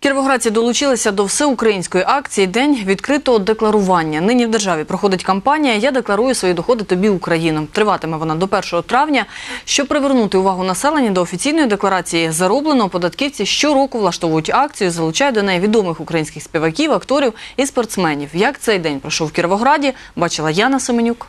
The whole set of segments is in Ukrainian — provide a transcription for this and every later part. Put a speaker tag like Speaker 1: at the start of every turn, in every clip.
Speaker 1: Кіровоградці долучилися до всеукраїнської акції День відкритого декларування. Нині в державі проходить кампанія Я декларую свої доходи тобі Україна. Триватиме вона до 1 травня. Щоб привернути увагу населення до офіційної декларації заробленого, податківці щороку влаштовують акцію, залучають до неї відомих українських співаків, акторів і спортсменів. Як цей день пройшов в Кіровограді, бачила Яна Семенюк.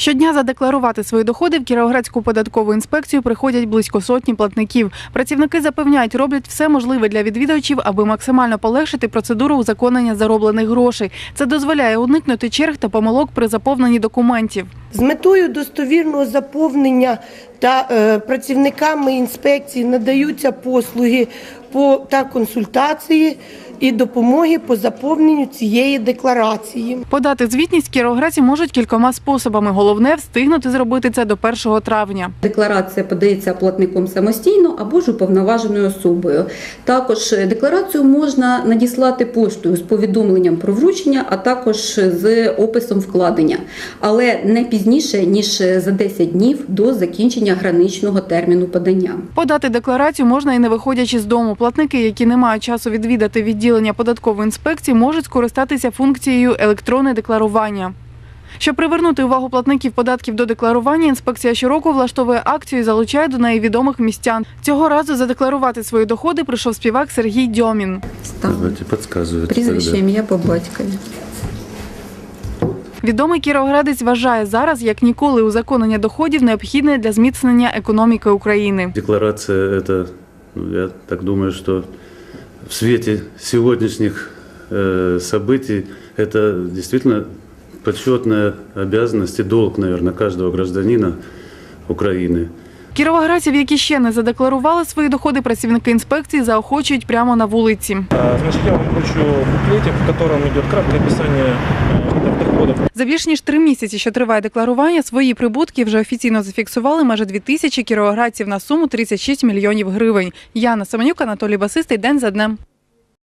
Speaker 2: Щодня задекларувати свої доходи в Кіровоградську податкову інспекцію приходять близько сотні платників. Працівники запевняють, роблять все можливе для відвідувачів, аби максимально полегшити процедуру узаконення зароблених грошей. Це дозволяє уникнути черг та помилок при заповненні документів.
Speaker 3: З метою достовірного заповнення та е, працівниками інспекції надаються послуги по та консультації і допомоги по заповненню цієї декларації.
Speaker 2: Подати звітність кіровоградці можуть кількома способами. Головне встигнути зробити це до 1 травня.
Speaker 4: Декларація подається платником самостійно або ж уповноваженою особою. Також е, декларацію можна надіслати поштою з повідомленням про вручення, а також з описом вкладення, але не пізніше ніж за 10 днів до закінчення граничного терміну подання.
Speaker 2: Подати декларацію можна і не виходячи з дому. Платники, які не мають часу відвідати відділення податкової інспекції, можуть скористатися функцією електронне декларування. Щоб привернути увагу платників податків до декларування, інспекція щороку влаштовує акцію і залучає до неї відомих містян. Цього разу задекларувати свої доходи прийшов співак Сергій Дьомін.
Speaker 4: Прізвище ім'я по батькові.
Speaker 2: Відомий кіровоградець вважає зараз, як ніколи, узаконення доходів необхідне для зміцнення економіки України.
Speaker 5: Декларация это, ну, я так думаю, что в свете сегодняшних э, событий это действительно почетная обязанность и долг, наверное, каждого гражданина Украины.
Speaker 2: Кіровоградців, які ще не задекларували свої доходи, працівники інспекції заохочують прямо на вулиці.
Speaker 6: Значить, Значит, я вам вручу буклетик, в якому йде краткое описання доходів.
Speaker 2: За більш ніж три місяці, що триває декларування, свої прибутки вже офіційно зафіксували майже дві тисячі кіровоградців на суму 36 мільйонів гривень. Яна Семенюк, Анатолій Басистий. День за днем.